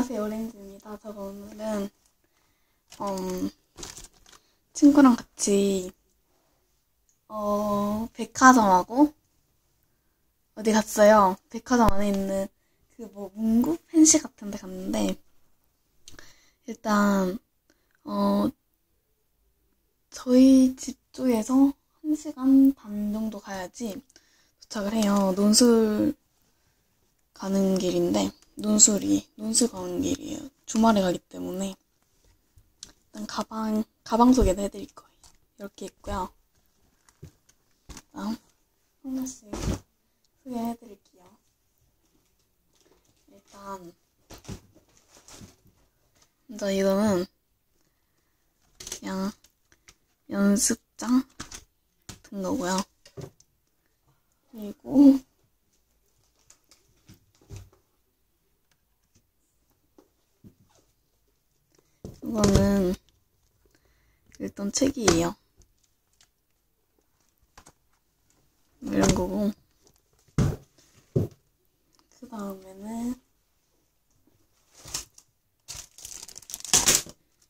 안녕하세요, 오렌지입니다. 제가 오늘은, 음, 친구랑 같이, 어, 백화점하고, 어디 갔어요. 백화점 안에 있는, 그 뭐, 문구? 펜시 같은 데 갔는데, 일단, 어, 저희 집 쪽에서 1시간 반 정도 가야지 도착을 해요. 논술 가는 길인데, 논술이, 논술 가는 길이에요. 주말에 가기 때문에. 일단 가방, 가방 소개도 해드릴 거예요. 이렇게 있고요. 다음, 하나씩 소개해드릴게요. 일단, 먼저 이거는 그냥 연습장 같은 거고요. 그리고, 이거는 일단 책이에요. 이런 거고. 그 다음에는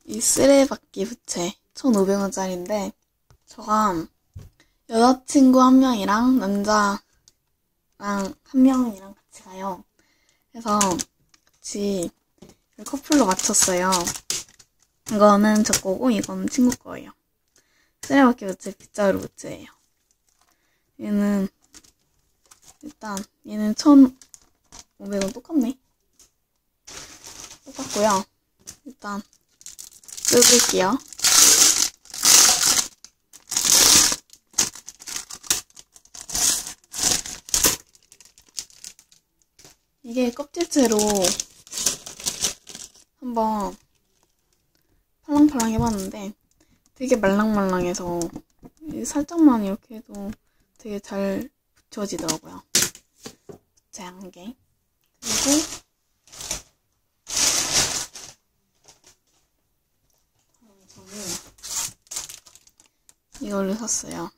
이 쓰레받기 부채 1,500원짜리인데 저가 여자친구 한 명이랑 남자랑 한 명이랑 같이 가요. 그래서 같이 커플로 맞췄어요. 이거는 저 거고 이거는 친구 거예요. 쓰레받기 부채 빗자루 부채예요. 얘는 일단 얘는 1,500원 똑같네. 똑같고요. 일단 뜯을게요. 이게 껍질째로 한번 팔랑팔랑 해봤는데 되게 말랑말랑해서 살짝만 이렇게 해도 되게 잘 붙여지더라고요. 제한 개. 그리고 저는 이걸로 샀어요.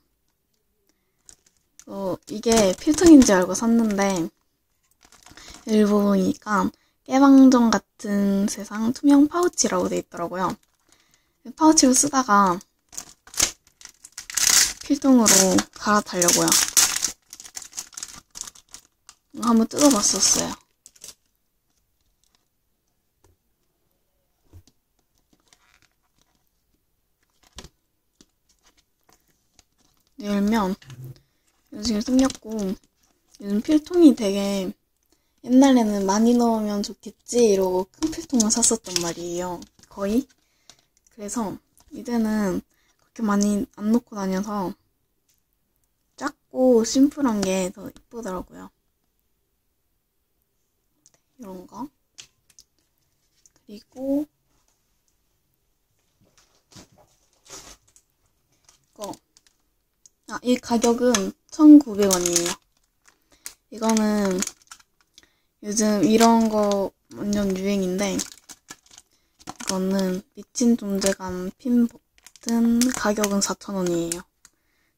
어, 이게 필통인지 알고 샀는데 일부 보니까 깨방정 같은 세상 투명 파우치라고 돼 있더라고요. 파우치로 쓰다가 필통으로 갈아타려고요. 한번 뜯어봤었어요. 열면 요즘 생겼고 요즘 필통이 되게 옛날에는 많이 넣으면 좋겠지 이러고 큰 필통만 샀었단 말이에요. 거의. 그래서 이제는 그렇게 많이 안 놓고 다녀서 작고 심플한 게 더 이쁘더라고요. 이런 거. 그리고 이거. 아, 이 가격은 1,900원이에요. 이거는 요즘 이런 거 완전 유행인데 이거는 미친 존재감 핀 버튼 가격은 4,000원이에요.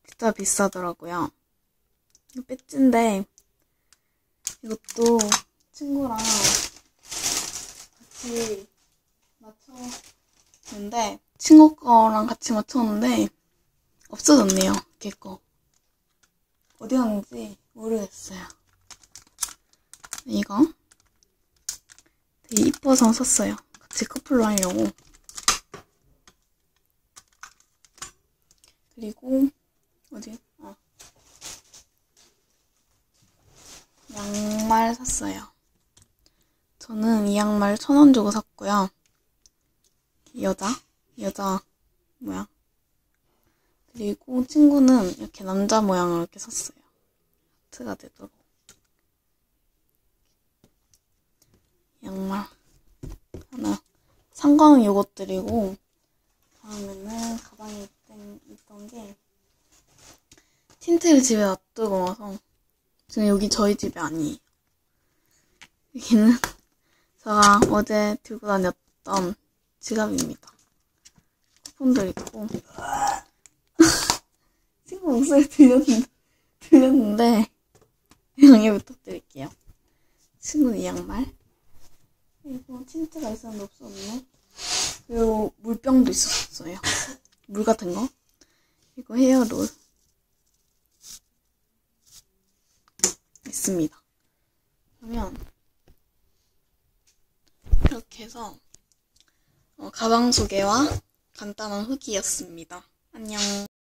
진짜 비싸더라고요. 배지인데 이것도 친구랑 같이 맞췄는데 친구 거랑 같이 맞췄는데 없어졌네요. 걔 거. 어디 갔는지 모르겠어요. 이거 되게 이뻐서 샀어요. 같이 커플로 하려고. 그리고 어디? 어. 양말 샀어요. 저는 이 양말 천 원 주고 샀고요. 여자? 여자 모양. 그리고 친구는 이렇게 남자 모양을 이렇게 샀어요. 하트가 되도록. 양말 하나. 산 거는 이것들이고 다음에는 가방에 있던 게 틴트를 집에 놔두고 와서 지금 여기 저희 집이 아니에요. 여기는 제가 어제 들고 다녔던 지갑입니다. 쿠폰도 있고 친구 목소리 들렸는데, 들렸는데 양해 부탁드릴게요. 친구는 이 양말 그리고 틴트가 있었는데 없었네. 그리고 물병도 있었어요. 물 같은 거. 그리고 헤어롤. 있습니다. 그러면 이렇게 해서 어, 가방 소개와 간단한 후기였습니다. 안녕.